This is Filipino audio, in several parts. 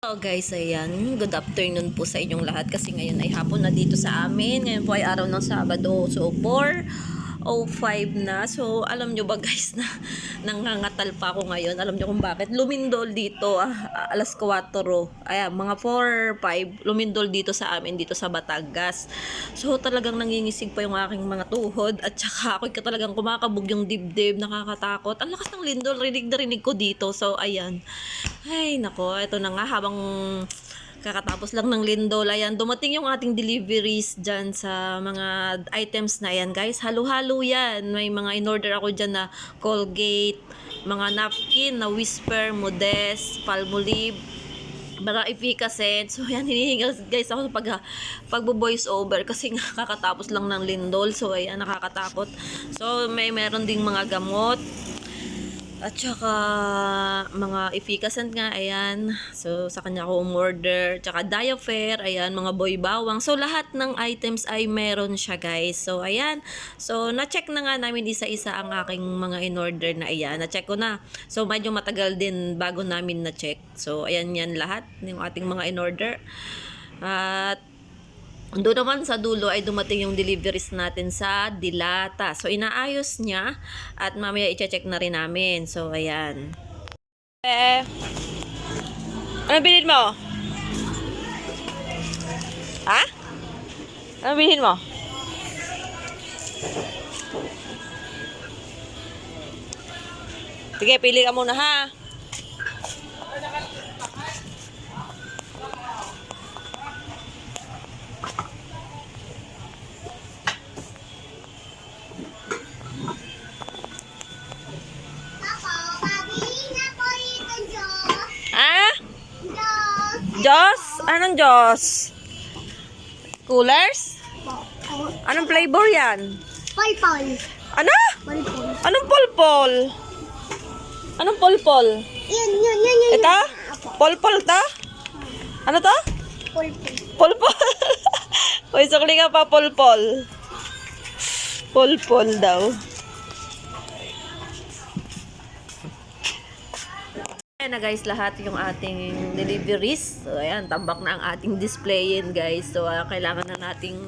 Hello guys, ayan. Good afternoon po sa inyong lahat kasi ngayon ay hapon na dito sa amin. Ngayon po ay araw ng Sabado. So, 4.05 na. So, alam nyo ba guys na nangangatal pa ako ngayon. Alam nyo kung bakit. Lumindol dito, ah, alas 4. Ayan, mga 4.05. Lumindol dito sa amin, dito sa Batangas. So, talagang nangingisig pa yung aking mga tuhod. At saka ako talagang kumakabog yung dibdib. Nakakatakot. Ang lakas ng lindol. Rinig na rinig ko dito. So, ayan. Ay, nako, ito na nga habang kakatapos lang ng lindol. Ayan, dumating yung ating deliveries dyan sa mga items na yan, guys. Halo-halo yan. May mga in-order ako dyan na Colgate, mga napkin na Whisper, Modest, Palmolive, mga efficacy. So, yan, hinihingal guys ako sa pag, pagbo-voice over kasi nga kakatapos lang ng lindol. So, ayan, nakakatakot. So, may meron ding mga gamot. At saka, mga efficacent nga, ayan. So, sa kanya ako umorder. Tsaka diafair, ayan, mga boy bawang. So, lahat ng items ay meron siya, guys. So, ayan. So, na-check na nga namin isa-isa ang aking mga in-order na ayan. Na-check ko na. So, medyo matagal din bago namin na-check. So, ayan yan lahat. Yung ating mga in-order. At, doon naman sa dulo ay dumating yung deliveries natin sa Dilata. So, inaayos niya at mamaya i-check na rin namin. So, ayan. Eh, ano bilhin mo? Ha? Ano bilhin mo? Sige, pili ka muna ha. Diyos. Anong Diyos? Coolers? Anong flavor yan? Polpol. Ano? Polpol. Anong polpol? Anong polpol? Yun, yun, yun, yun. Ito? Polpol ta? Ano to? polpol. Polpol. Uy, sukli ka pa polpol. Polpol daw. Ayan na guys, lahat yung ating deliveries. So, ayan, tambak na ang ating displayin guys. So, ah, kailangan na nating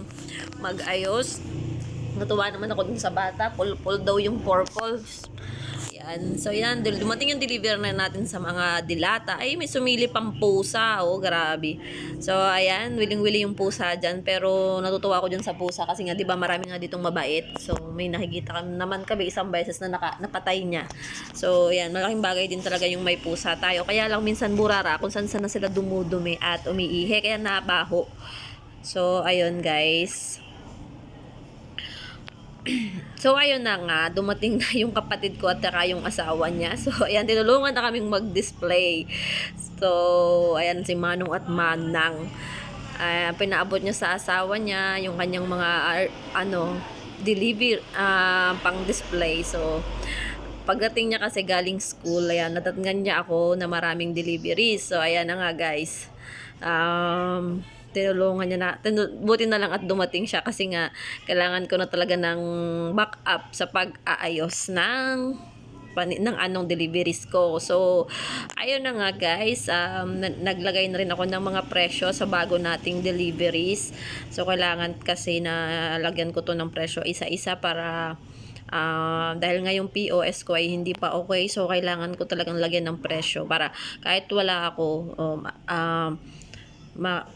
mag-ayos. Natuwa naman ako dun sa bata. Polpol daw yung purple. Yan. So, yan. Dumating yung deliver na natin sa mga dilata. Ay, may sumili pang pusa. Oh, grabe. So, ayan. Wiling-wili yung pusa dyan. Pero, natutuwa ako dyan sa pusa. Kasi nga, di ba, marami nga ditong mabait. So, may nakikita kami naman kami isang beses na naka, napatay niya. So, yan. Malaking bagay din talaga yung may pusa tayo. Kaya lang minsan burara kung saan saan na sila dumudumi at umiihi. Kaya nabaho. So, ayun guys. So, ayun na nga, dumating na yung kapatid ko at saka yung asawa niya. So, ayan, tinulungan na kaming mag-display. So, ayan, si Manong at Manang. Ah, pinaabot niya sa asawa niya yung kanyang mga, ar- ano, deliver, ah, pang-display. So, pagdating niya kasi galing school, ayan, natatngan niya ako na maraming deliveries. So, ayan na nga, guys. Um, tinulungan niya na, tinu- buti na lang at dumating siya kasi nga kailangan ko na talaga ng backup sa pag-aayos ng ng anong deliveries ko. So, ayun na nga guys, um, na- naglagay na rin ako ng mga presyo sa bago nating deliveries. So, kailangan kasi na lagyan ko to ng presyo isa-isa para Ah, dahil nga yung POS ko ay hindi pa okay, so kailangan ko talagang lagyan ng presyo para kahit wala ako, um, um, ma,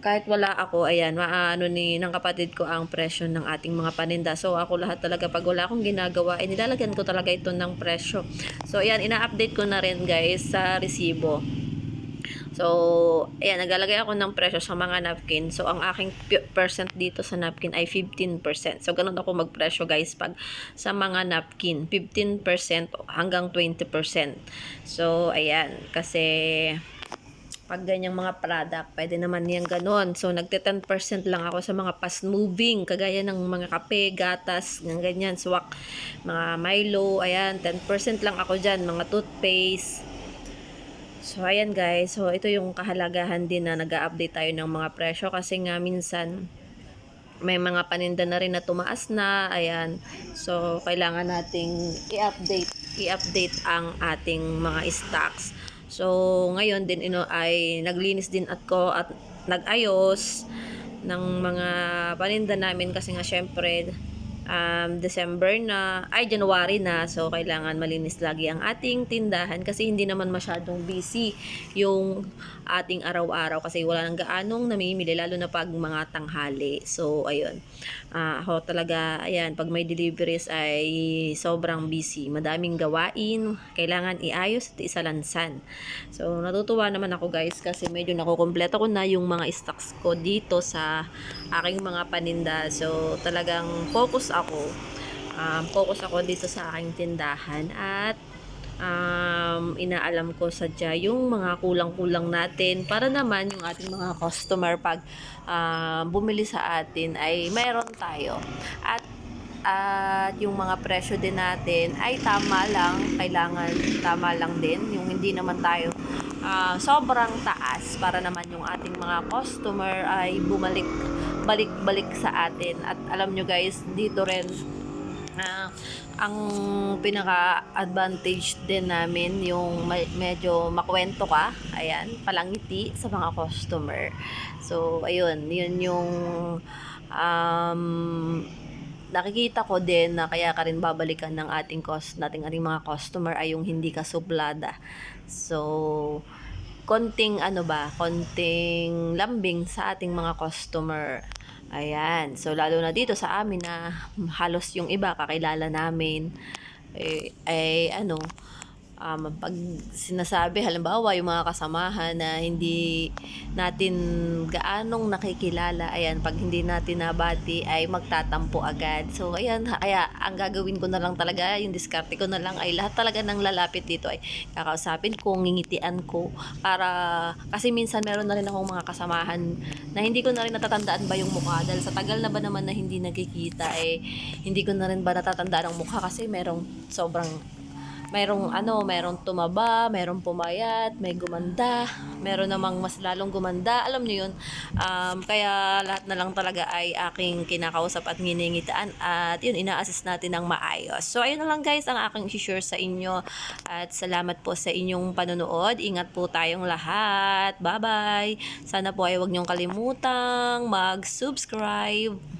kahit wala ako, ayan, maano ni ng kapatid ko ang presyo ng ating mga paninda. So, ako lahat talaga, pag wala akong ginagawa, eh, nilalagyan ko talaga ito ng presyo. So, ayan, ina-update ko na rin, guys, sa resibo. So, ayan, naglalagay ako ng presyo sa mga napkin. So, ang aking percent dito sa napkin ay 15%. So, ganun ako magpresyo guys pag sa mga napkin. 15% hanggang 20%. So, ayan. Kasi, pag ganyang mga product, pwede naman yan ganun. So, nagte 10% lang ako sa mga fast moving, kagaya ng mga kape, gatas, ng ganyan, swak, mga Milo, ayan, 10% lang ako dyan, mga toothpaste, So, ayan guys. So, ito yung kahalagahan din na nag update tayo ng mga presyo kasi nga minsan may mga paninda na rin na tumaas na. Ayan. So, kailangan nating i-update i-update ang ating mga stocks. So, ngayon din ino ay naglinis din at ko at nag-ayos ng mga paninda namin kasi nga syempre um, December na, ay January na, so kailangan malinis lagi ang ating tindahan kasi hindi naman masyadong busy yung ating araw-araw kasi wala nang gaanong namimili lalo na pag mga tanghali. So ayun. Ah, ako talaga ayan, pag may deliveries ay sobrang busy, madaming gawain, kailangan iayos at isalansan. So natutuwa naman ako guys kasi medyo nakukumpleto ko na yung mga stocks ko dito sa aking mga paninda. So talagang focus ako. Um, focus ako dito sa aking tindahan at um, inaalam ko sadya yung mga kulang-kulang natin para naman yung ating mga customer pag um, bumili sa atin ay mayroon tayo. At at yung mga presyo din natin ay tama lang, kailangan tama lang din, yung hindi naman tayo ah, sobrang taas para naman yung ating mga customer ay bumalik balik-balik sa atin at alam nyo guys dito rin ah, ang pinaka-advantage din namin yung medyo makwento ka, ayan, palangiti sa mga customer. So, ayun, yun yung um, nakikita ko din na kaya ka rin babalikan ng ating cost nating ating mga customer ay yung hindi ka suplada. So, konting ano ba, konting lambing sa ating mga customer. Ayan. So, lalo na dito sa amin na halos yung iba kakilala namin. Eh, eh ano, um, pag sinasabi, halimbawa, yung mga kasamahan na hindi natin gaanong nakikilala, ayan, pag hindi natin nabati, ay magtatampo agad. So, ayan, kaya ang gagawin ko na lang talaga, yung diskarte ko na lang, ay lahat talaga ng lalapit dito ay kakausapin ko, ngingitian ko, para, kasi minsan meron na rin akong mga kasamahan na hindi ko na rin natatandaan ba yung mukha, dahil sa tagal na ba naman na hindi nagkikita, eh, hindi ko na rin ba natatandaan ang mukha kasi merong sobrang merong ano, merong tumaba, merong pumayat, may gumanda, meron namang mas lalong gumanda, alam niyo yun. Um, kaya lahat na lang talaga ay aking kinakausap at nginingitaan at yun, ina-assist natin ng maayos. So, ayun na lang guys ang aking share sa inyo at salamat po sa inyong panonood. Ingat po tayong lahat. Bye-bye! Sana po ay huwag niyong kalimutang mag-subscribe.